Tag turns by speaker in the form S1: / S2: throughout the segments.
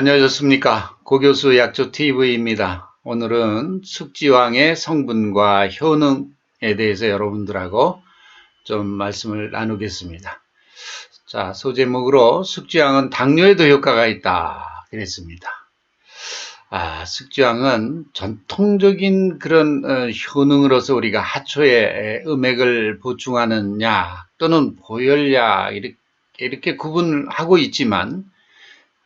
S1: 네, 안녕하셨습니까? 고교수 약초TV입니다. 오늘은 숙지왕의 성분과 효능에 대해서 여러분들하고 좀 말씀을 나누겠습니다. 자, 소제목으로 숙지왕은 당뇨에도 효과가 있다. 그랬습니다. 아, 숙지왕은 전통적인 그런 어, 효능으로서 우리가 하초에 음액을 보충하는 약 또는 보혈약 이렇게, 이렇게 구분하고 있지만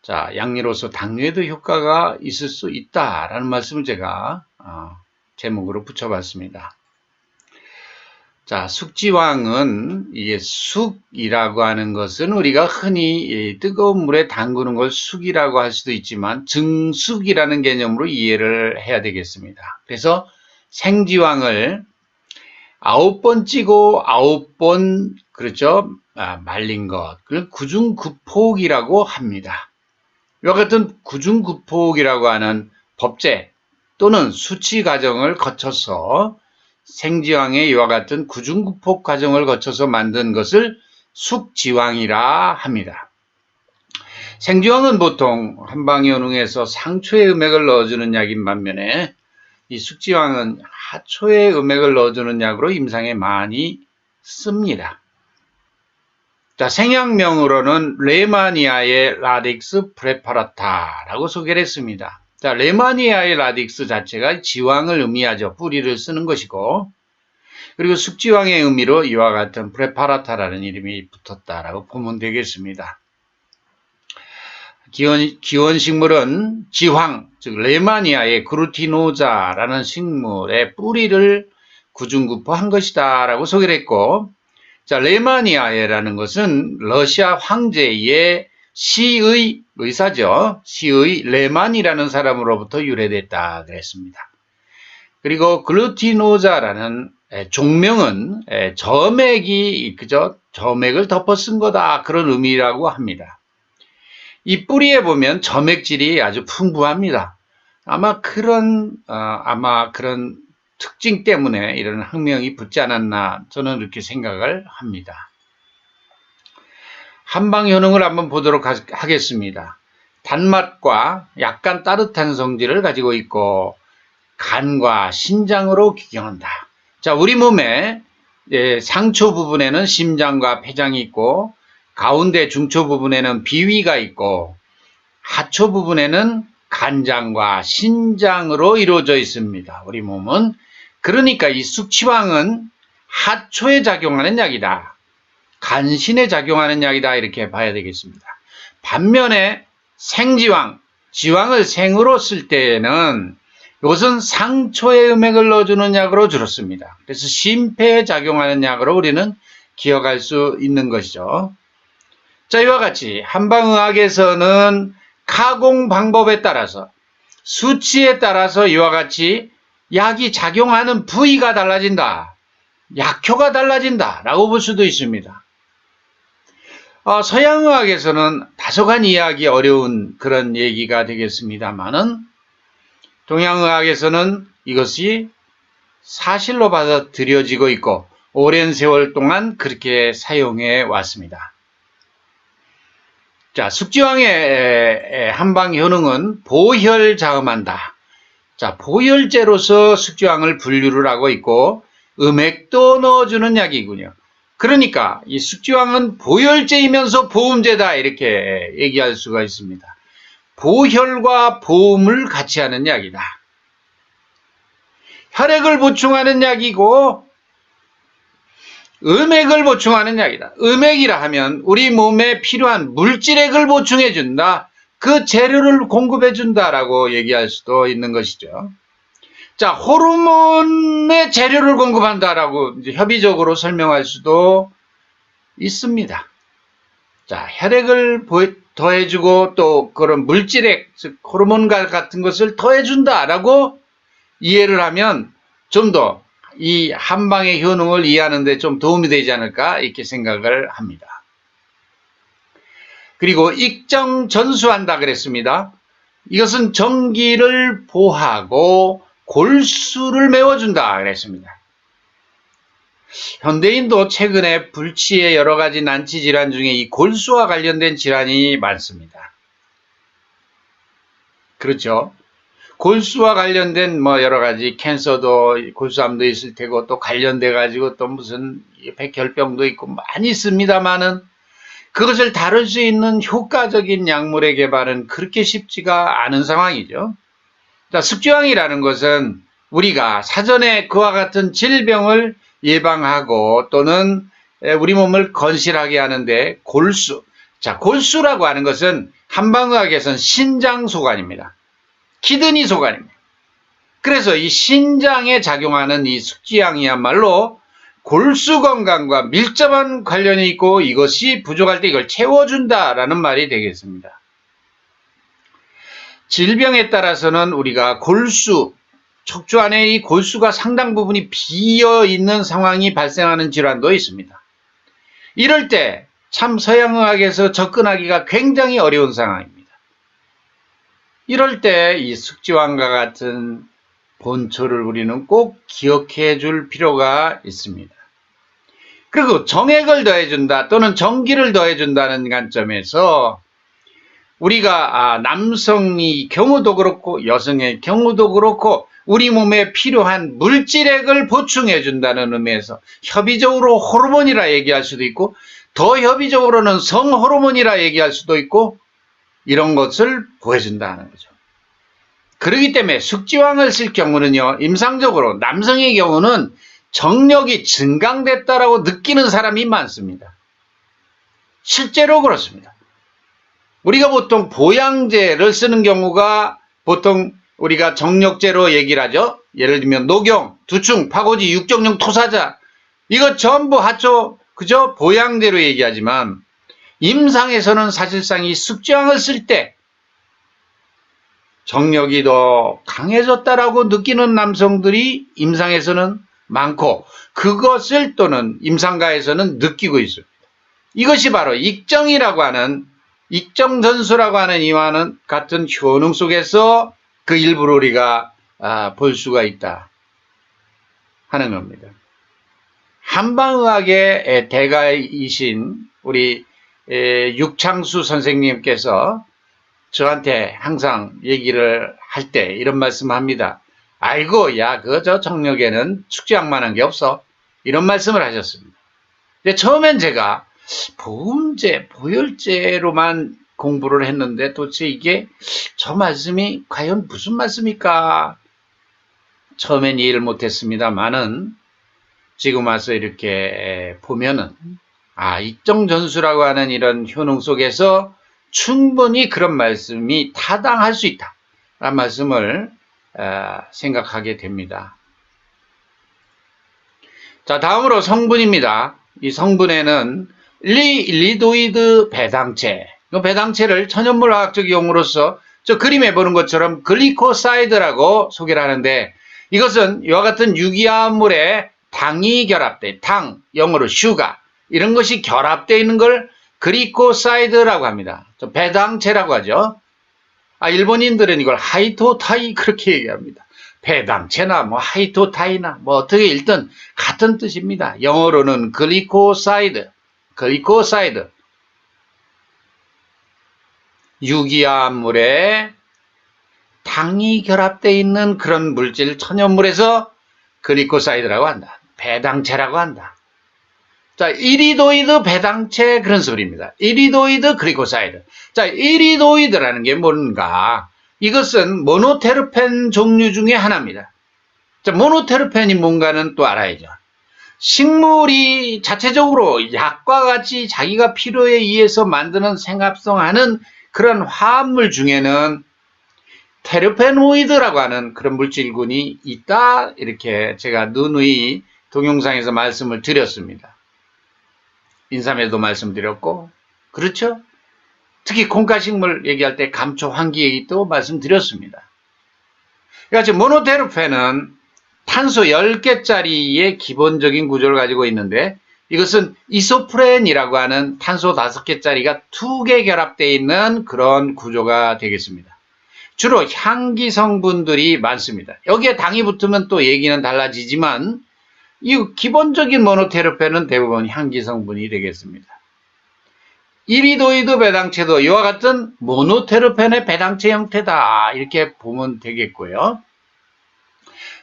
S1: 자, 양리로서 당뇨에도 효과가 있을 수 있다라는 말씀을 제가 어, 제목으로 붙여봤습니다. 자, 숙지왕은 이게 숙이라고 하는 것은 우리가 흔히 뜨거운 물에 담그는 걸 숙이라고 할 수도 있지만 증숙이라는 개념으로 이해를 해야 되겠습니다. 그래서 생지왕을 아홉 번 찌고 아홉 번 그렇죠 아, 말린 것 그걸 구중구폭이라고 합니다. 이와 같은 구중구폭이라고 하는 법제 또는 수치 과정을 거쳐서 생지왕의 이와 같은 구중구폭 과정을 거쳐서 만든 것을 숙지왕이라 합니다. 생지왕은 보통 한방연웅에서 상초에 음액을 넣어주는 약인 반면에 이 숙지왕은 하초에 음액을 넣어주는 약으로 임상에 많이 씁니다. 자, 생약명으로는 레마니아의 라딕스 프레파라타라고 소개를 했습니다. 자, 레마니아의 라딕스 자체가 지왕을 의미하죠. 뿌리를 쓰는 것이고, 그리고 숙지왕의 의미로 이와 같은 프레파라타라는 이름이 붙었다라고 보면 되겠습니다. 기원, 기원 식물은 지황, 즉 레마니아의 그루티노자라는 식물의 뿌리를 구중구포한 것이다라고 소개를 했고, 자, 레마니아에라는 것은 러시아 황제의 시의 의사죠. 시의 레만이라는 사람으로부터 유래됐다 그랬습니다. 그리고 글루티노자라는 종명은 점액이 그저 점액을 덮어 쓴 거다 그런 의미라고 합니다. 이 뿌리에 보면 점액질이 아주 풍부합니다. 아마 그런 어, 아마 그런 특징 때문에 이런 학명이 붙지 않았나 저는 이렇게 생각을 합니다. 한방 효능을 한번 보도록 하겠습니다. 단맛과 약간 따뜻한 성질을 가지고 있고 간과 신장으로 기경한다. 자, 우리 몸에 예, 상초 부분에는 심장과 폐장이 있고 가운데 중초 부분에는 비위가 있고 하초 부분에는 간장과 신장으로 이루어져 있습니다. 우리 몸은 그러니까 이 숙취왕은 하초에 작용하는 약이다. 간신에 작용하는 약이다. 이렇게 봐야 되겠습니다. 반면에 생지왕, 지왕을 생으로 쓸 때에는 이것은 상초에 음액을 넣어주는 약으로 줄었습니다. 그래서 심폐에 작용하는 약으로 우리는 기억할 수 있는 것이죠. 자, 이와 같이 한방의학에서는 가공 방법에 따라서 수치에 따라서 이와 같이 약이 작용하는 부위가 달라진다. 약효가 달라진다. 라고 볼 수도 있습니다. 어, 서양의학에서는 다소간 이해하기 어려운 그런 얘기가 되겠습니다만은 동양의학에서는 이것이 사실로 받아들여지고 있고 오랜 세월 동안 그렇게 사용해 왔습니다. 자, 숙지왕의 한방 효능은 보혈 자음한다. 자, 보혈제로서 숙주왕을 분류를 하고 있고 음액도 넣어주는 약이군요. 그러니까 이 숙주왕은 보혈제이면서 보음제다 이렇게 얘기할 수가 있습니다. 보혈과 보음을 같이 하는 약이다. 혈액을 보충하는 약이고 음액을 보충하는 약이다. 음액이라 하면 우리 몸에 필요한 물질액을 보충해 준다. 그 재료를 공급해 준다라고 얘기할 수도 있는 것이죠. 자, 호르몬의 재료를 공급한다라고 협의적으로 설명할 수도 있습니다. 자, 혈액을 더해주고 또 그런 물질액, 즉 호르몬 같은 것을 더해준다라고 이해를 하면 좀더 이 한방의 효능을 이해하는데 좀 도움이 되지 않을까 이렇게 생각을 합니다. 그리고 익정 전수한다 그랬습니다. 이것은 전기를 보하고 골수를 메워준다 그랬습니다. 현대인도 최근에 불치의 여러 가지 난치 질환 중에 이 골수와 관련된 질환이 많습니다. 그렇죠. 골수와 관련된 뭐 여러 가지 캔서도 골수암도 있을 테고 또 관련돼 가지고 또 무슨 백혈병도 있고 많이 있습니다만은 그것을 다룰 수 있는 효과적인 약물의 개발은 그렇게 쉽지가 않은 상황이죠. 자, 숙지왕이라는 것은 우리가 사전에 그와 같은 질병을 예방하고 또는 우리 몸을 건실하게 하는데 골수. 자, 골수라고 하는 것은 한방의학에서는 신장 소관입니다. 키드니 소관입니다. 그래서 이 신장에 작용하는 이 숙지향이야말로 골수 건강과 밀접한 관련이 있고 이것이 부족할 때 이걸 채워준다라는 말이 되겠습니다. 질병에 따라서는 우리가 골수, 척추 안에 이 골수가 상당 부분이 비어 있는 상황이 발생하는 질환도 있습니다. 이럴 때 참 서양의학에서 접근하기가 굉장히 어려운 상황입니다. 이럴 때 이 숙지왕과 같은 본초를 우리는 꼭 기억해 줄 필요가 있습니다. 그리고 정액을 더해준다 또는 전기를 더해준다는 관점에서 우리가 아, 남성이 경우도 그렇고 여성의 경우도 그렇고 우리 몸에 필요한 물질액을 보충해 준다는 의미에서 협의적으로 호르몬이라 얘기할 수도 있고 더 협의적으로는 성호르몬이라 얘기할 수도 있고 이런 것을 보여준다는 거죠. 그렇기 때문에 숙지왕을 쓸 경우는요, 임상적으로 남성의 경우는 정력이 증강됐다라고 느끼는 사람이 많습니다. 실제로 그렇습니다. 우리가 보통 보양제를 쓰는 경우가 보통 우리가 정력제로 얘기를 하죠. 예를 들면 녹용, 두충, 파고지, 육정용, 토사자 이거 전부 하초 그저 보양제로 얘기하지만 임상에서는 사실상 이 숙지왕을 쓸 때 정력이 더 강해졌다라고 느끼는 남성들이 임상에서는 많고 그것을 또는 임상가에서는 느끼고 있습니다. 이것이 바로 익정이라고 하는 익정 전수라고 하는 이와는 같은 효능 속에서 그 일부를 우리가 아, 볼 수가 있다 하는 겁니다. 한방의학의 대가이신 우리 육창수 선생님께서 저한테 항상 얘기를 할 때 이런 말씀을 합니다. 아이고, 야, 그저 정력에는 축제약만한 게 없어. 이런 말씀을 하셨습니다. 근데 처음엔 제가 보음제, 보혈제로만 공부를 했는데 도대체 이게 저 말씀이 과연 무슨 말씀일까? 처음엔 이해를 못했습니다만은 지금 와서 이렇게 보면은 아, 입정 전수라고 하는 이런 효능 속에서 충분히 그런 말씀이 타당할 수 있다. 라는 말씀을 생각하게 됩니다. 자, 다음으로 성분입니다. 이 성분에는 리, 리도이드 배당체. 이 배당체를 천연물화학적 용어로서 저 그림에 보는 것처럼 글리코사이드라고 소개를 하는데 이것은 이와 같은 유기화합물에 당이 결합돼, 당, 영어로 슈가, 이런 것이 결합되어 있는 걸 그리코사이드라고 합니다. 배당체라고 하죠. 아, 일본인들은 이걸 하이토타이 그렇게 얘기합니다. 배당체나 뭐 하이토타이나 뭐 어떻게 읽든 같은 뜻입니다. 영어로는 글리코사이드, 글리코사이드. 유기화합물에 당이 결합되어 있는 그런 물질 천연물에서 글리코사이드라고 한다. 배당체라고 한다. 자, 이리도이드 배당체 그런 소리입니다. 이리도이드 그리코사이드. 자, 이리도이드라는 게 뭔가? 이것은 모노테르펜 종류 중에 하나입니다. 자, 모노테르펜이 뭔가는 또 알아야죠. 식물이 자체적으로 약과 같이 자기가 필요에 의해서 만드는 생합성하는 그런 화합물 중에는 테르페노이드라고 하는 그런 물질군이 있다. 이렇게 제가 누누이 동영상에서 말씀을 드렸습니다. 인삼에도 말씀드렸고, 그렇죠? 특히 콩가식물 얘기할 때 감초 환기 얘기도 말씀드렸습니다. 그러니까 지금 모노테르페는 탄소 10개짜리의 기본적인 구조를 가지고 있는데 이것은 이소프렌이라고 하는 탄소 5개짜리가 2개 결합되어 있는 그런 구조가 되겠습니다. 주로 향기 성분들이 많습니다. 여기에 당이 붙으면 또 얘기는 달라지지만 이 기본적인 모노테르페는 대부분 향기 성분이 되겠습니다. 이리도이드 배당체도 이와 같은 모노테르펜의 배당체 형태다. 이렇게 보면 되겠고요.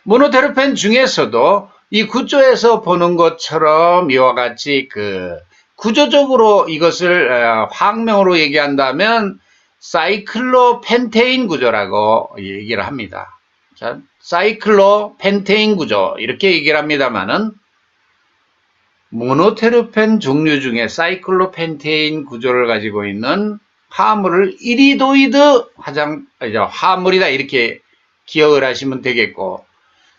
S1: 모노테르펜 중에서도 이 구조에서 보는 것처럼 이와 같이 그 구조적으로 이것을 어, 화학명으로 얘기한다면 사이클로펜테인 구조라고 얘기를 합니다. 자, 사이클로 펜테인 구조 이렇게 얘기를 합니다만은 모노테르펜 종류 중에 사이클로 펜테인 구조를 가지고 있는 화합물을 이리도이드 화장 아니죠, 화합물이다 이렇게 기억을 하시면 되겠고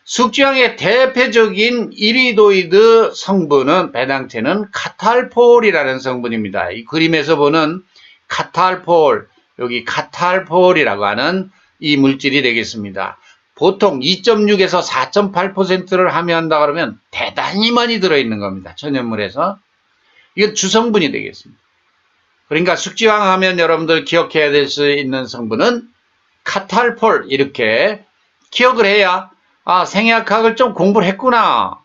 S1: 숙주향의 대표적인 이리도이드 성분은 배당체는 카탈폴이라는 성분입니다. 이 그림에서 보는 카탈폴 여기 카탈폴이라고 하는 이 물질이 되겠습니다. 보통 2.6에서 4.8%를 함유한다 그러면 대단히 많이 들어있는 겁니다. 천연물에서. 이건 주성분이 되겠습니다. 그러니까 숙지황 하면 여러분들 기억해야 될 수 있는 성분은 카탈폴 이렇게 기억을 해야 아 생약학을 좀 공부를 했구나.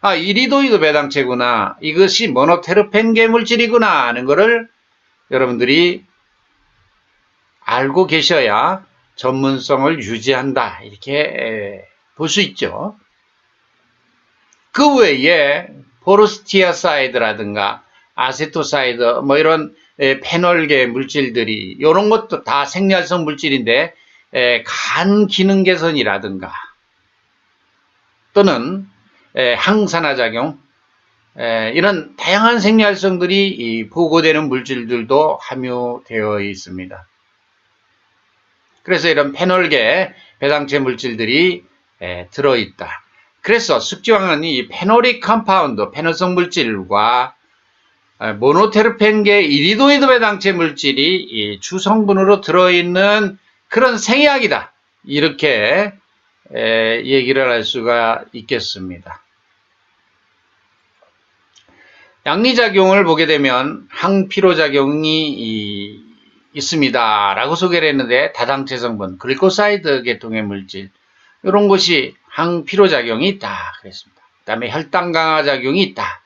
S1: 아 이리도이드 배당체구나. 이것이 모노테르펜 계 물질이구나 하는 것을 여러분들이 알고 계셔야 전문성을 유지한다. 이렇게 볼 수 있죠. 그 외에 포르스티아사이드라든가 아세토사이드 뭐 이런 에, 페놀계 물질들이 이런 것도 다 생리활성 물질인데 에, 간 기능 개선이라든가 또는 에, 항산화 작용 에, 이런 다양한 생리활성들이 이 보고되는 물질들도 함유되어 있습니다. 그래서 이런 페놀계 배당체 물질들이 에, 들어있다. 그래서 숙지황은 이 페놀릭 컴파운드, 페놀성 물질과 에, 모노테르펜계 이리도이드 배당체 물질이 이 주성분으로 들어있는 그런 생약이다. 이렇게 에, 얘기를 할 수가 있겠습니다. 양리작용을 보게 되면 항피로작용이 이, 있습니다. 라고 소개를 했는데 다당체 성분, 글리코사이드 계통의 물질 이런 것이 항피로작용이 있다. 그랬습니다. 그 다음에 혈당 강화 작용이 있다.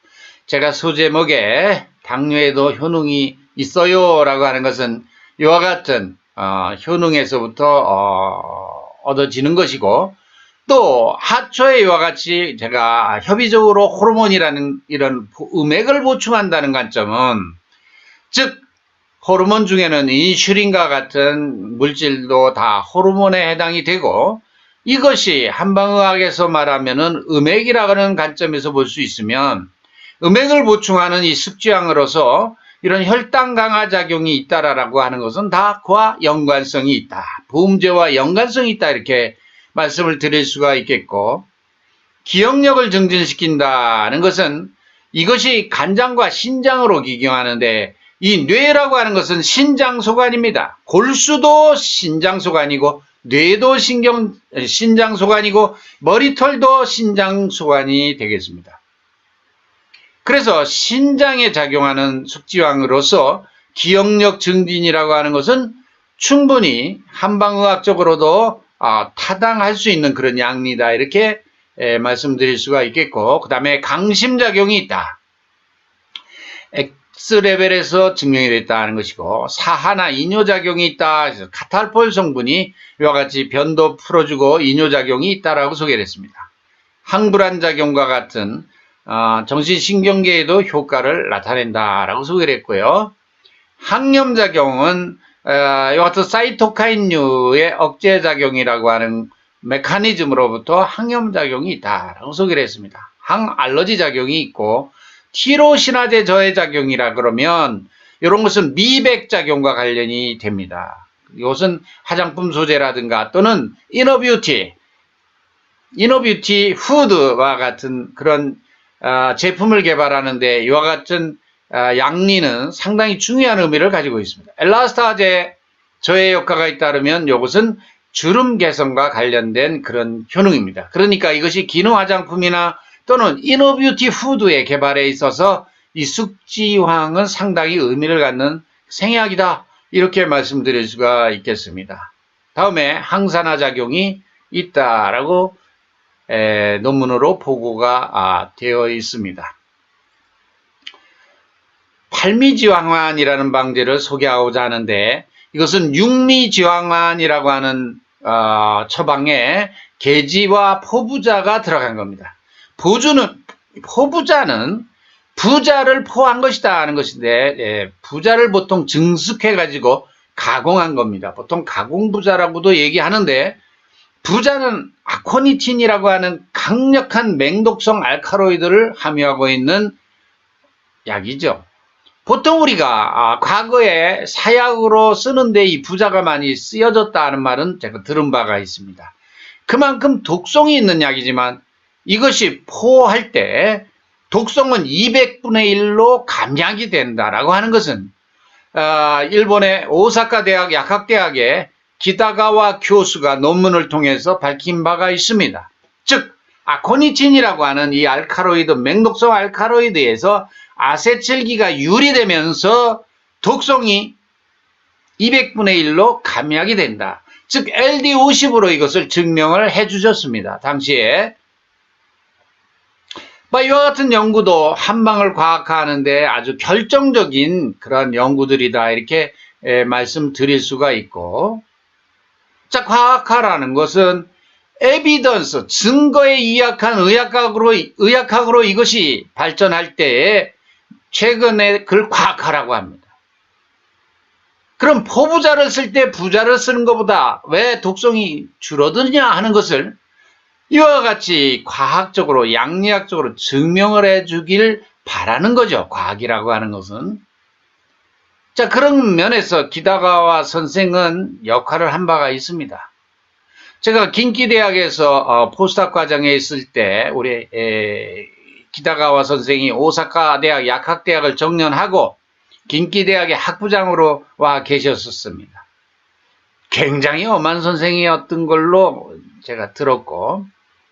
S1: 제가 소제목에 당뇨에도 효능이 있어요 라고 하는 것은 이와 같은 어, 효능에서부터 어, 얻어지는 것이고 또 하초에 이와 같이 제가 협의적으로 호르몬이라는 이런 음액을 보충한다는 관점은 즉 호르몬 중에는 인슐린과 같은 물질도 다 호르몬에 해당이 되고 이것이 한방의학에서 말하면은 음액이라고 하는 관점에서 볼 수 있으면 음액을 보충하는 이 습지향으로서 이런 혈당 강화 작용이 있다라고 하는 것은 다 그와 연관성이 있다. 보험제와 연관성이 있다. 이렇게 말씀을 드릴 수가 있겠고 기억력을 증진시킨다는 것은 이것이 간장과 신장으로 기경하는데 이 뇌라고 하는 것은 신장소관입니다. 골수도 신장소관이고 뇌도 신경 신장소관이고 머리털도 신장소관이 되겠습니다. 그래서 신장에 작용하는 숙지황으로서 기억력 증진이라고 하는 것은 충분히 한방의학적으로도 어, 타당할 수 있는 그런 양리다 이렇게 에, 말씀드릴 수가 있겠고 그 다음에 강심작용이 있다. X레벨에서 증명이 됐다는 것이고 사하나 이뇨작용이 있다. 카탈폴 성분이 이와 같이 변도 풀어주고 이뇨작용이 있다라고 소개를 했습니다. 항불안 작용과 같은 어, 정신신경계에도 효과를 나타낸다라고 소개를 했고요. 항염작용은 어, 이와 같은 사이토카인류의 억제작용이라고 하는 메커니즘으로부터 항염작용이 있다라고 소개를 했습니다. 항알러지 작용이 있고 티로신화제 저해작용이라 그러면 이런 것은 미백작용과 관련이 됩니다. 이것은 화장품 소재라든가 또는 이너뷰티, 이너뷰티 푸드와 같은 그런 어, 제품을 개발하는데 이와 같은 어, 양리는 상당히 중요한 의미를 가지고 있습니다. 엘라스타제 저해 효과가 잇따르면 이것은 주름 개선과 관련된 그런 효능입니다. 그러니까 이것이 기능 화장품이나 또는 이너뷰티 푸드의 개발에 있어서 이 숙지황은 상당히 의미를 갖는 생약이다. 이렇게 말씀드릴 수가 있겠습니다. 다음에 항산화 작용이 있다라고 에, 논문으로 보고가 아, 되어 있습니다. 팔미지황환이라는 방제를 소개하고자 하는데 이것은 육미지황환이라고 하는 어, 처방에 계지와 포부자가 들어간 겁니다. 보주는 포부자는 부자를 포한 것이다 하는 것인데 예, 부자를 보통 증숙해 가지고 가공한 겁니다. 보통 가공부자라고도 얘기하는데 부자는 아코니틴이라고 하는 강력한 맹독성 알카로이드를 함유하고 있는 약이죠. 보통 우리가 아, 과거에 사약으로 쓰는데 이 부자가 많이 쓰여졌다 하는 말은 제가 들은 바가 있습니다. 그만큼 독성이 있는 약이지만 이것이 포할 때 독성은 200분의 1로 감량이 된다라고 하는 것은 아, 일본의 오사카 대학 약학대학의 기다가와 교수가 논문을 통해서 밝힌 바가 있습니다. 즉 아코니틴이라고 하는 이 알카로이드 맹독성 알카로이드에서 아세틸기가 유리되면서 독성이 200분의 1로 감약이 된다. 즉 LD50으로 이것을 증명을 해 주셨습니다. 당시에 뭐 이와 같은 연구도 한방을 과학화하는데 아주 결정적인 그런 연구들이다 이렇게 에, 말씀드릴 수가 있고 자 과학화라는 것은 에비던스 증거에 이약한 의학학으로 의학학으로 이것이 발전할 때에 최근에 그걸 과학화라고 합니다. 그럼 포부자를 쓸 때 부자를 쓰는 것보다 왜 독성이 줄어드냐 하는 것을 이와 같이 과학적으로 양리학적으로 증명을 해주길 바라는 거죠. 과학이라고 하는 것은. 자 그런 면에서 기다가와 선생은 역할을 한 바가 있습니다. 제가 긴키대학에서 어, 포스닥 과정에 있을 때 우리 에, 기다가와 선생이 오사카 대학 약학대학을 정년하고 긴키대학의 학부장으로 와 계셨었습니다. 굉장히 엄한 선생이었던 걸로 제가 들었고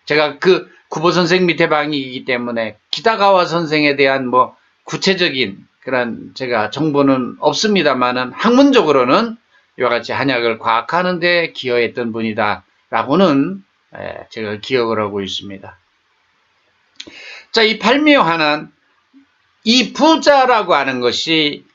S1: 제가 그 구보 선생 밑에 방이기 때문에 기다가와 선생에 대한 뭐 구체적인 그런 제가 정보는 없습니다만은 학문적으로는 이와 같이 한약을 과학하는데 기여했던 분이다라고는 제가 기억을 하고 있습니다. 자, 이 팔미화는 이 부자라고 하는 것이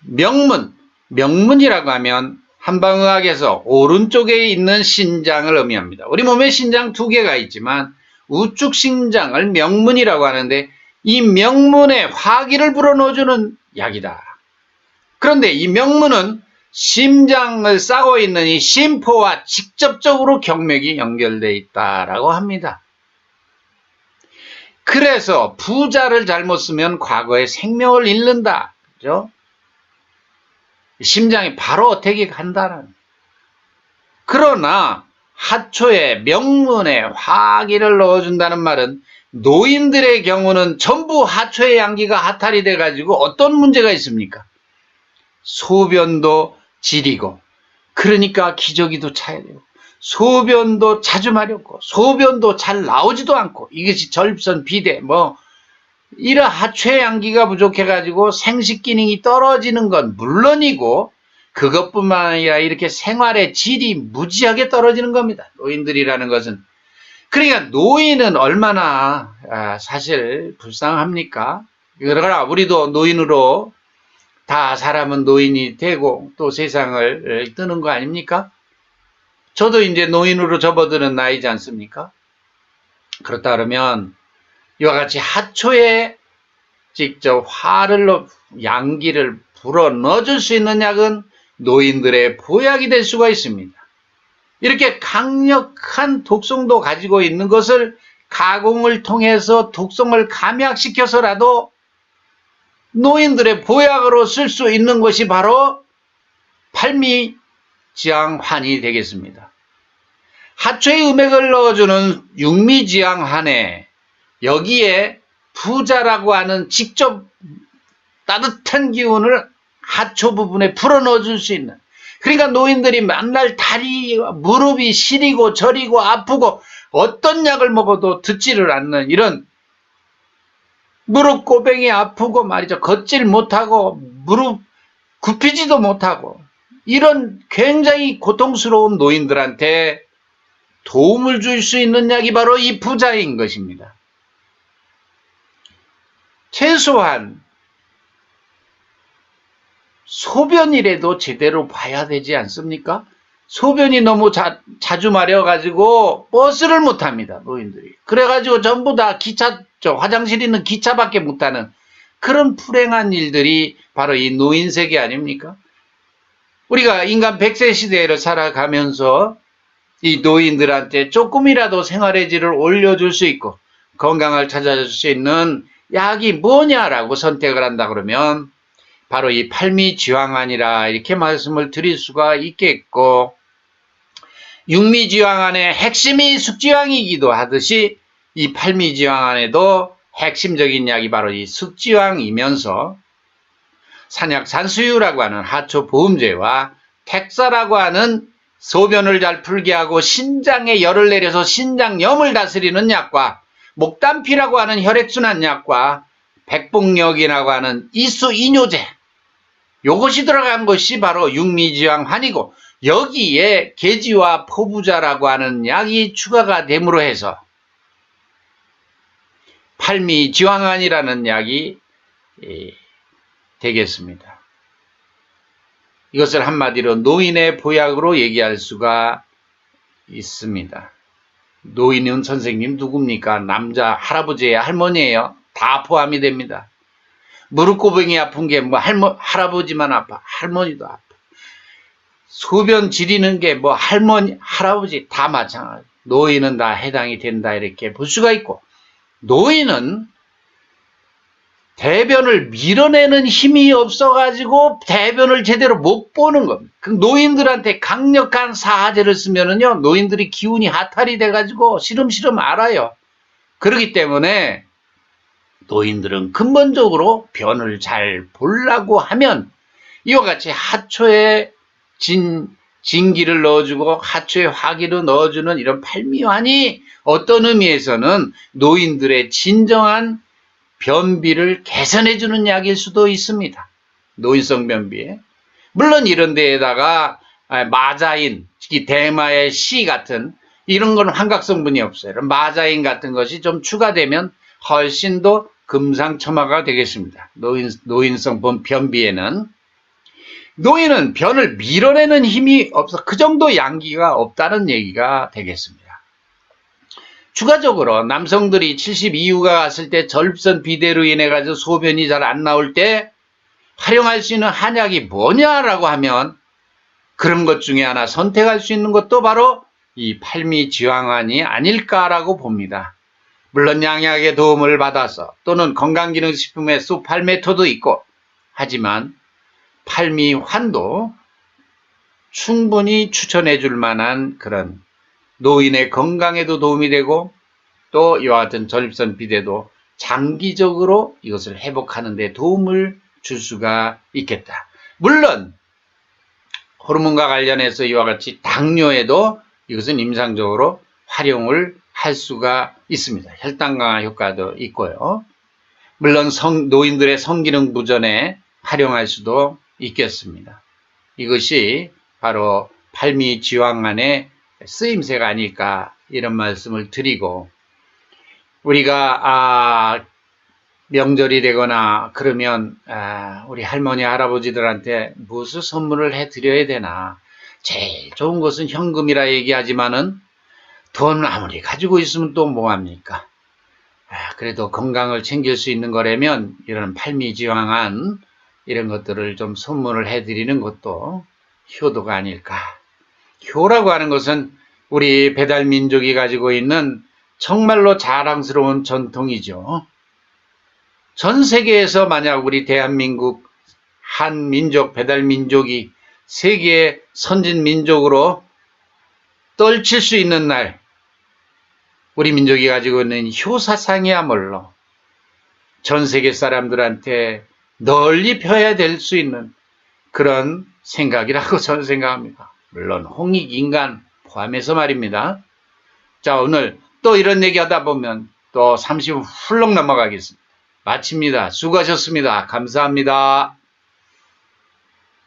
S1: 명문, 명문이라고 하면 한방의학에서 오른쪽에 있는 신장을 의미합니다. 우리 몸에 신장 두 개가 있지만 우측 신장을 명문이라고 하는데 이 명문에 화기를 불어넣어주는 약이다. 그런데 이 명문은 심장을 싸고 있는 이 심포와 직접적으로 경맥이 연결되어 있다라고 합니다. 그래서 부자를 잘못 쓰면 과거에 생명을 잃는다. 그죠? 심장이 바로 어택이 간다는. 그러나 하초에 명문에 화기를 넣어준다는 말은 노인들의 경우는 전부 하초의 양기가 하탈이 돼가지고 어떤 문제가 있습니까? 소변도 지리고 그러니까 기저귀도 차야 되고 소변도 자주 마렵고 소변도 잘 나오지도 않고 이것이 절선 비대 뭐 이런 하체 양기가 부족해가지고 생식 기능이 떨어지는 건 물론이고 그것뿐만 아니라 이렇게 생활의 질이 무지하게 떨어지는 겁니다. 노인들이라는 것은. 그러니까 노인은 얼마나 아, 사실 불쌍합니까? 그러나 우리도 노인으로 다 사람은 노인이 되고 또 세상을 뜨는 거 아닙니까? 저도 이제 노인으로 접어드는 나이지 않습니까? 그렇다 그러면 이와 같이 하초에 직접 화를 넣, 양기를 불어 넣어줄 수 있는 약은 노인들의 보약이 될 수가 있습니다. 이렇게 강력한 독성도 가지고 있는 것을 가공을 통해서 독성을 감약시켜서라도 노인들의 보약으로 쓸 수 있는 것이 바로 팔미 지향환이 되겠습니다. 하초에 음액을 넣어주는 육미지향환에 여기에 부자라고 하는 직접 따뜻한 기운을 하초 부분에 풀어 넣어 줄 수 있는 그러니까 노인들이 맨날 다리 무릎이 시리고 저리고 아프고 어떤 약을 먹어도 듣지를 않는 이런 무릎 고뱅이 아프고 말이죠 걷질 못하고 무릎 굽히지도 못하고 이런 굉장히 고통스러운 노인들한테 도움을 줄 수 있는 약이 바로 이 부자인 것입니다. 최소한 소변이라도 제대로 봐야 되지 않습니까? 소변이 너무 자, 자주 마려가지고 버스를 못 합니다, 노인들이. 그래가지고 전부 다 기차, 저 화장실 있는 기차밖에 못 타는 그런 불행한 일들이 바로 이 노인 세계 아닙니까? 우리가 인간 100세 시대를 살아가면서 이 노인들한테 조금이라도 생활의 질을 올려줄 수 있고 건강을 찾아줄 수 있는 약이 뭐냐라고 선택을 한다 그러면 바로 이 팔미지황안이라 이렇게 말씀을 드릴 수가 있겠고 육미지황안의 핵심이 숙지황이기도 하듯이 이 팔미지황안에도 핵심적인 약이 바로 이 숙지황이면서 산약 산수유라고 하는 하초 보험제와 택사라고 하는 소변을 잘 풀게 하고 신장에 열을 내려서 신장염을 다스리는 약과 목단피라고 하는 혈액순환 약과 백복력이라고 하는 이수 이뇨제 요것이 들어간 것이 바로 육미지황환이고 여기에 계지와 포부자라고 하는 약이 추가가 됨으로 해서 팔미지황환이라는 약이 예, 되겠습니다. 이것을 한마디로 노인의 보약으로 얘기할 수가 있습니다. 노인은 선생님 누굽니까? 남자, 할아버지예요? 할머니예요? 다 포함이 됩니다. 무릎고병이 아픈 게 뭐 할머, 할아버지만 아파. 할머니도 아파. 소변 지리는 게 뭐 할머니, 할아버지 다 마찬가지. 노인은 다 해당이 된다 이렇게 볼 수가 있고 노인은 대변을 밀어내는 힘이 없어가지고 대변을 제대로 못 보는 겁니다. 그 노인들한테 강력한 사하제를 쓰면은요, 노인들이 기운이 하탈이 돼가지고 시름시름 알아요. 그렇기 때문에 노인들은 근본적으로 변을 잘 보려고 하면 이와 같이 하초에 진, 진기를 넣어주고 하초에 화기를 넣어주는 이런 팔미환이 어떤 의미에서는 노인들의 진정한 변비를 개선해주는 약일 수도 있습니다. 노인성 변비에. 물론 이런 데에다가 아, 마자인, 특히 대마의 씨 같은 이런 건 환각성분이 없어요. 마자인 같은 것이 좀 추가되면 훨씬 더 금상첨화가 되겠습니다. 노인, 노인성 변비에는. 노인은 변을 밀어내는 힘이 없어. 그 정도 양기가 없다는 얘기가 되겠습니다. 추가적으로 남성들이 70 이후가 갔을 때 절선 비대로 인해 가지고 소변이 잘 안 나올 때 활용할 수 있는 한약이 뭐냐라고 하면 그런 것 중에 하나 선택할 수 있는 것도 바로 이 팔미지황환이 아닐까라고 봅니다. 물론 양약의 도움을 받아서 또는 건강기능식품의 수팔메토도 있고 하지만 팔미환도 충분히 추천해 줄 만한 그런 노인의 건강에도 도움이 되고 또 이와 같은 전립선 비대도 장기적으로 이것을 회복하는 데 도움을 줄 수가 있겠다. 물론 호르몬과 관련해서 이와 같이 당뇨에도 이것은 임상적으로 활용을 할 수가 있습니다. 혈당 강화 효과도 있고요. 물론 성, 노인들의 성기능 부전에 활용할 수도 있겠습니다. 이것이 바로 팔미지황만의 쓰임새가 아닐까 이런 말씀을 드리고 우리가 아, 명절이 되거나 그러면 아, 우리 할머니 할아버지들한테 무슨 선물을 해드려야 되나? 제일 좋은 것은 현금이라 얘기하지만은 돈 아무리 가지고 있으면 또 뭐합니까? 아, 그래도 건강을 챙길 수 있는 거라면 이런 팔미지왕한 이런 것들을 좀 선물을 해드리는 것도 효도가 아닐까 효라고 하는 것은 우리 배달 민족이 가지고 있는 정말로 자랑스러운 전통이죠. 전 세계에서 만약 우리 대한민국 한 민족, 배달 민족이 세계 선진 민족으로 떨칠 수 있는 날, 우리 민족이 가지고 있는 효사상이야말로 전 세계 사람들한테 널리 펴야 될 수 있는 그런 생각이라고 저는 생각합니다. 물론 홍익 인간 포함해서 말입니다. 자 오늘 또 이런 얘기 하다 보면 또 30분 훌렁 넘어가겠습니다. 마칩니다. 수고하셨습니다. 감사합니다.